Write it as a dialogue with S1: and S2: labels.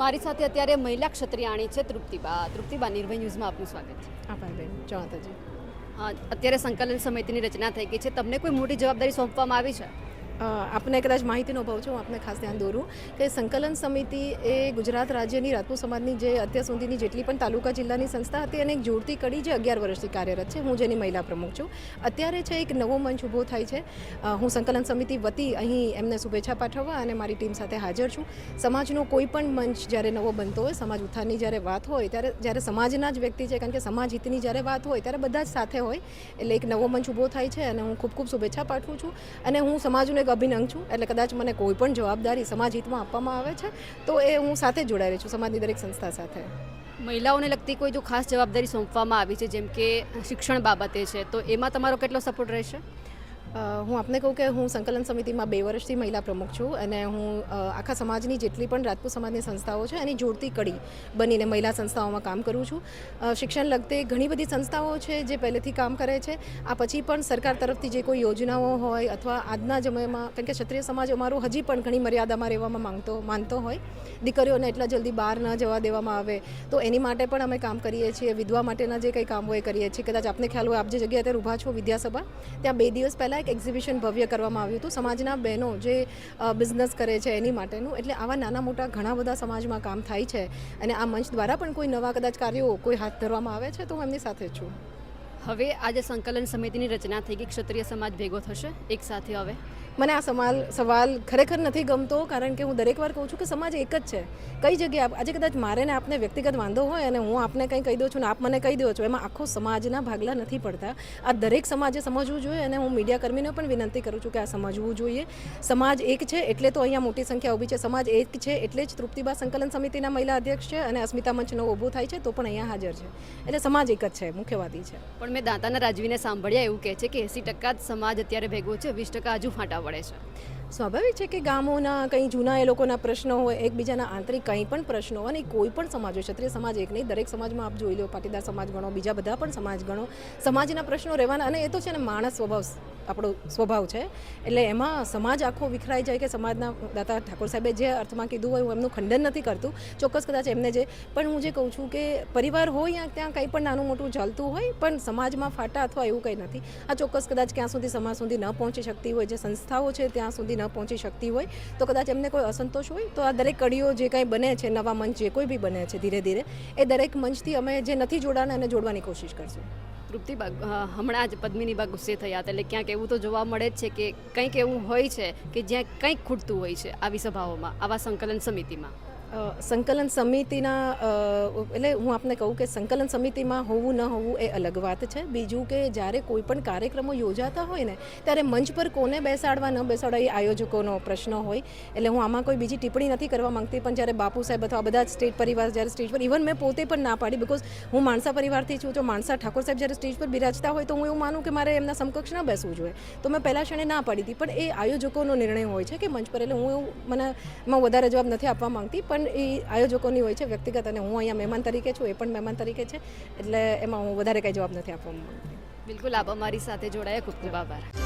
S1: મારી સાથે અત્યારે મહિલા ક્ષત્રિયાણી છે તૃપ્તિબા. તૃપ્તિબા નિર્ભય ન્યૂઝમાં આપનું સ્વાગત છે.
S2: આભાર બેન. જવાતાજી
S1: અત્યારે સંકલન સમિતિની રચના થઈ ગઈ છે. તમને કોઈ મોટી જવાબદારી સોંપવામાં આવી છે?
S2: આપને કદાચ માહિતીનો અભાવ છે હું આપને ખાસ ધ્યાન દોરું કે સંકલન સમિતિ એ ગુજરાત રાજ્યની રાજપૂત સમાજની જે અત્યાર સુધીની જેટલી પણ તાલુકા જિલ્લાની સંસ્થા હતી અને એક જોડતી કડી જે અગિયાર વર્ષથી કાર્યરત છે, હું જેની મહિલા પ્રમુખ છું. અત્યારે છે એક નવો મંચ ઊભો થાય છે. હું સંકલન સમિતિ વતી અહીં એમને શુભેચ્છા પાઠવવા અને મારી ટીમ સાથે હાજર છું. સમાજનો કોઈ પણ મંચ જ્યારે નવો બનતો હોય, સમાજ ઉત્થાનની જ્યારે વાત હોય, ત્યારે જ્યારે સમાજના જ વ્યક્તિ છે, કારણ કે સમાજ હિતની જ્યારે વાત હોય, ત્યારે બધા જ સાથે હોય, એટલે એક નવો મંચ ઊભો થાય છે અને હું ખૂબ ખૂબ શુભેચ્છા પાઠવું છું. અને હું સમાજનો એક અભિનંગ છું. એટલે કદાચ મને કોઈ પણ જવાબદારી સમાજ હિતમાં આપવામાં આવે છે, તો એ હું સાથે જોડાઈ જોડાયેલી છું સમાજની દરેક સંસ્થા સાથે.
S1: મહિલાઓને લગતી કોઈ જો ખાસ જવાબદારી સોંપવામાં આવી છે, જેમ કે શિક્ષણ બાબતે છે, તો એમાં તમારો કેટલો સપોર્ટ રહેશે?
S2: હું આપને કહું કે હું સંકલન સમિતિમાં બે વર્ષથી મહિલા પ્રમુખ છું અને હું આખા સમાજની જેટલી પણ રાજપૂત સમાજની સંસ્થાઓ છે એની જોડતી કડી બનીને મહિલા સંસ્થાઓમાં કામ કરું છું. શિક્ષણ લગતે ઘણી બધી સંસ્થાઓ છે જે પહેલેથી કામ કરે છે. આ પછી પણ સરકાર તરફથી જે કોઈ યોજનાઓ હોય અથવા આજના સમયમાં કારણ કે ક્ષત્રિય સમાજ અમારો હજી પણ ઘણી મર્યાદામાં રહેવામાં માંગતો, માનતો હોય. દીકરીઓને એટલા જલ્દી બહાર ન જવા દેવામાં આવે. તો એની માટે પણ અમે કામ કરીએ છીએ. વિધવા માટેના જે કંઈ કામ હોય કરીએ છીએ. કદાચ આપને ખ્યાલ હોય, આપ જે જગ્યાએ અત્યારે ઊભા છો વિદ્યાસભા, ત્યાં બે દિવસ પહેલાં એક એક્ઝિબિશન ભવ્ય કરવામાં આવ્યું હતું. સમાજના બહેનો જે બિઝનેસ કરે છે એની માટેનું, એટલે આવા નાના મોટા ઘણા બધા સમાજમાં કામ થાય છે અને આ મંચ દ્વારા પણ કોઈ નવા કદાચ કાર્યો કોઈ હાથ ધરવામાં આવે છે તો હું એમની સાથે છું.
S1: હવે આજે સંકલન સમિતિની રચના થઈ ગઈ ક્ષત્રિય સમાજ ભેગો થશે? એક સાથે હવે.
S2: મને આ સવાલ સવાલ ખરેખર નથી ગમતો કારણ કે હું દરેક વાર કહું છું કે સમાજ એક જ છે. કઈ જગ્યાએ આજે કદાચ મારે ને આપને વ્યક્તિગત વાંધો હોય અને હું આપને કંઈ કહી દઉં છું ને આપ મને કહી દો છો એમાં આખો સમાજના ભાગલા નથી પડતા. આ દરેક સમાજે સમજવું જોઈએ અને હું મીડિયા કર્મીને પણ વિનંતી કરું છું કે આ સમજવું જોઈએ. સમાજ એક છે એટલે તો અહીંયા મોટી સંખ્યા ઊભી છે. સમાજ એક છે એટલે જ તૃપ્તિબા સંકલન સમિતિના મહિલા અધ્યક્ષ છે અને અસ્મિતા મંચનો ઊભો થાય છે તો પણ અહીંયા હાજર છે. એટલે સમાજ એક જ છે મુખ્યવાદી છે.
S1: પણ મેં દાંતાના રાજવીને સાંભળ્યા એવું કહે છે કે એંસી ટકા જ સમાજ અત્યારે ભેગો છે, વીસ ટકા હજુ ફાંટા પડે છે.
S2: સ્વાભાવિક છે કે ગામોના, કંઈ જૂના એ લોકોના પ્રશ્નો હોય, એકબીજાના આંતરિક કંઈ પણ પ્રશ્નો હોય અને કોઈ પણ સમાજ હોય, ક્ષત્રિય સમાજ એક નહીં, દરેક સમાજમાં આપ જોઈ લો, પાટીદાર સમાજ ગણો, બીજા બધા પણ સમાજ ગણો, સમાજના પ્રશ્નો રહેવાના અને એ તો છે ને માણસ સ્વભાવ આપણો સ્વભાવ છે. એટલે એમાં સમાજ આખો વિખરાઈ જાય કે સમાજના દાતા ઠાકોર સાહેબે જે અર્થમાં કીધું હોય હું એમનું ખંડન નથી કરતું. ચોક્કસ કદાચ એમને જે, પણ હું જે કહું છું કે પરિવાર હોય યા ત્યાં કંઈ પણ નાનું મોટું ચાલતું હોય, પણ સમાજમાં ફાટા અથવા એવું કંઈ નથી. આ ચોક્કસ કદાચ ક્યાં સુધી સમાજ સુધી ન પહોંચી શકતી હોય, જે સંસ્થાઓ છે ત્યાં સુધી ન પહોંચી શકતી હોય, તો કદાચ એમને કોઈ અસંતોષ હોય, તો આ દરેક કડીઓ જે કંઈ બને છે, નવા મંચ જે કોઈ બી બને છે ધીરે ધીરે, એ દરેક મંચથી અમે જે નથી જોડાના એને જોડવાની કોશિશ કરશું.
S1: તૃપ્તિબા હમણાં જ પદ્મિનીબા ગુસ્સે થયા હતા. એટલે ક્યાંક એવું તો જોવા મળે જ છે કે કંઈક એવું હોય છે કે જ્યાં કંઈક ખૂટતું હોય છે આવી સભાઓમાં, આવા સંકલન સમિતિમાં.
S2: સંકલન સમિતિના એટલે હું આપને કહું કે સંકલન સમિતિમાં હોવું ન હોવું એ અલગ વાત છે. બીજું કે જ્યારે કોઈ પણ કાર્યક્રમો યોજાતા હોય ને, ત્યારે મંચ પર કોને બેસાડવા ન બેસાડવા એ આયોજકોનો પ્રશ્ન હોય. એટલે હું આમાં કોઈ બીજી ટિપ્પણી નથી કરવા માંગતી, પણ જ્યારે બાપુ સાહેબ અથવા બધા સ્ટેટ પરિવાર જ્યારે સ્ટેજ પર, ઇવન મેં પોતે પણ ના પાડી બિકોઝ હું માણસા પરિવારથી છું તો માણસા ઠાકોર સાહેબ જ્યારે સ્ટેજ પર બિરાજતા હોય, તો હું એવું માનું કે મારે એમના સમકક્ષ ન બેસવું જોઈએ. તો મેં પહેલા ક્ષણે ના પાડી હતી, પણ એ આયોજકોનો નિર્ણય હોય છે કે મંચ પર, એટલે હું એવું મને વધારે જવાબ નથી આપવા માંગતી પણ એ આયોજકોની હોય છે, વ્યક્તિગત અને હું અહીંયા મહેમાન તરીકે છું, એ પણ મહેમાન તરીકે છે, એટલે એમાં હું વધારે કંઈ જવાબ નથી આપવા માંગતી.
S1: બિલકુલ, આપ અમારી સાથે જોડાયા. ખૂબ ખૂબ આભાર.